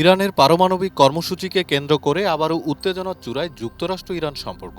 ইরানের পারমাণবিক কর্মসূচিকে কেন্দ্র করে আবারও উত্তেজনার চূড়ায় যুক্তরাষ্ট্র ইরান সম্পর্ক।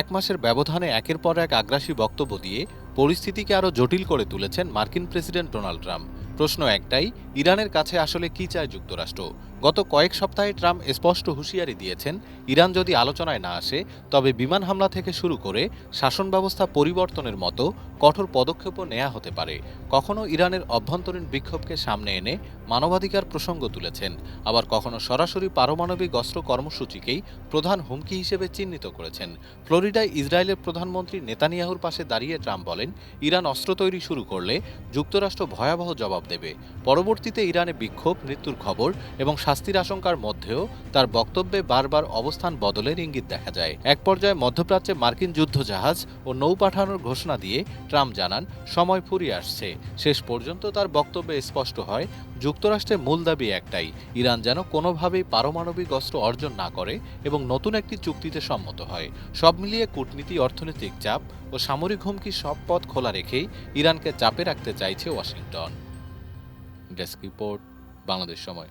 এক মাসের ব্যবধানে একের পর এক আগ্রাসী বক্তব্য দিয়ে পরিস্থিতিকে আরও জটিল করে তুলেছেন মার্কিন প্রেসিডেন্ট ডোনাল্ড ট্রাম্প। প্রশ্ন একটাই, ইরানের কাছে আসলে কি চায় যুক্তরাষ্ট্র? গত কয়েক সপ্তাহে ট্রাম্প স্পষ্ট হুঁশিয়ারি দিয়েছেন, ইরান যদি আলোচনায় না আসে, তবে বিমান হামলা থেকে শুরু করে শাসন ব্যবস্থা পরিবর্তনের মতো কঠোর পদক্ষেপও নেওয়া হতে পারে। কখনো ইরানের অভ্যন্তরীণ বিক্ষোভকে সামনে এনে মানবাধিকার প্রসঙ্গ তুলেছেন, আবার কখনো সরাসরি পারমাণবিক অস্ত্র কর্মসূচিকেই প্রধান হুমকি হিসেবে চিহ্নিত করেছেন। ফ্লোরিডায় ইসরায়েলের প্রধানমন্ত্রী নেতানিয়াহুর পাশে দাঁড়িয়ে ট্রাম্প বলেন, ইরান অস্ত্র তৈরি শুরু করলে যুক্তরাষ্ট্র ভয়াবহ জবাব দেবে। পরবর্তীতে ইরানে বিক্ষোভ, মৃত্যুর খবর এবং শাস্তির আশঙ্কার মধ্যেও তার বক্তব্যে বারবার অবস্থান বদলের ইঙ্গিত দেখা যায়। এক পর্যায়ে মধ্যপ্রাচ্যে মার্কিন যুদ্ধজাহাজ ও নৌ পাঠানোর ঘোষণা দিয়ে ট্রাম্প জানান, সময় ফুরিয়ে আসছে। শেষ পর্যন্ত তার বক্তব্যে স্পষ্ট হয়, যুক্তরাষ্ট্রের মূল দাবি একটাই, ইরান যেন কোনোভাবেই পারমাণবিক অস্ত্র অর্জন না করে এবং নতুন একটি চুক্তিতে সম্মত হয়। সব মিলিয়ে কূটনীতি, অর্থনৈতিক চাপ ও সামরিক হুমকি সব পথ খোলা রেখেই ইরানকে চাপে রাখতে চাইছে ওয়াশিংটন। ডেস্ক রিপোর্ট, বাংলাদেশ সময়।